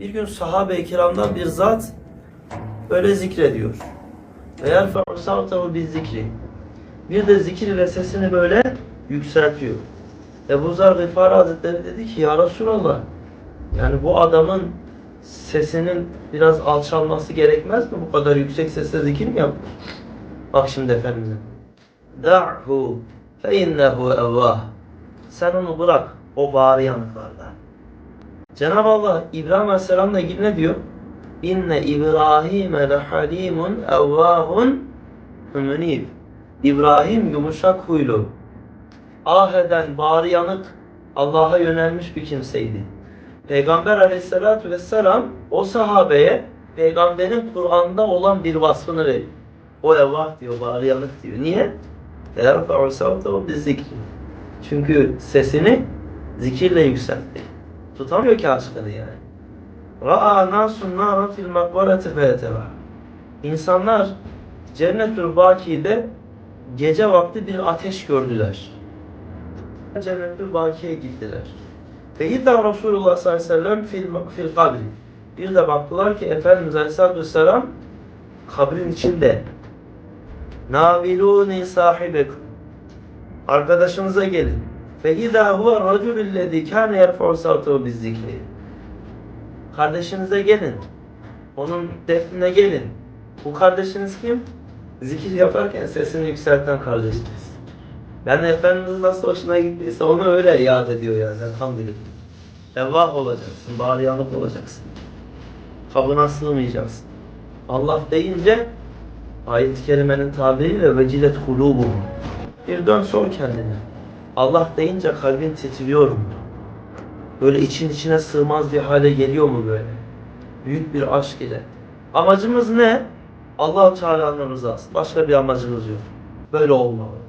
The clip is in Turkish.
Bir gün sahabe-i kiramdan bir zat böyle zikrediyor. Ve yerfe'u savtehu bir zikri. Bir de zikir ile sesini böyle yükseltiyor. Ebu Zer Gıfari Hazretleri dedi ki ya Resulallah yani bu adamın sesinin biraz alçalması gerekmez mi? Bu kadar yüksek sesle zikir mi yapmış? Bak şimdi Efendimiz'e. Da'hu fe innehu evvah. Sen onu bırak. O bağrı yanıklarda. Cenab-ı Allah İbrahim Aleyhisselam'la ilgili ne diyor? İnne İbrahim'e lehalimun evvahun münib. İbrahim yumuşak huylu. Ah eden, bağrı yanık, Allah'a yönelmiş bir kimseydi. Peygamber aleyhissalatü vesselam o sahabeye peygamberin Kur'an'da olan bir vasfını veriyor. O evvah diyor, bağrı yanık diyor. Niye? Çünkü sesini zikirle yükseltti. Tutamıyor ki aşkını yani. Ra'a nasun nara fil makbareti feyeteva. İnsanlar Cennetül Baki'de gece vakti bir ateş gördüler. Cennetül Baki'ye gittiler. Ve iddia Resulullah sallallahu aleyhi ve sellem fil, fil kabri. Bir de baktılar ki Efendimiz Aleyhisselatü Vesselam kabrin içinde. Naviluni sahibekum. Arkadaşınıza gelin. Ve idâ huve racülüllezî kâne yerfa'u savtehu bizzikri. Kardeşinize gelin. Onun defnine gelin. Bu kardeşiniz kim? Zikir yaparken sesini yükselten kardeşiniz. Yani Efendimiz nasıl hoşuna gittiyse onu öyle yad ediyor yani elhamdülillah. Evvah olacaksın, bağrı yanık olacaksın. Kabına sığmayacaksın. Allah deyince ayet-i kerimenin tabiriyle vecilet hulubuhum. Bir dön sor kendine. Allah deyince kalbin titriyor mu? Böyle için içine sığmaz bir hale geliyor mu böyle? Büyük bir aşk ile. Amacımız ne? Allah-u Teala'nın rızası. Başka bir amacımız yok. Böyle olmalı.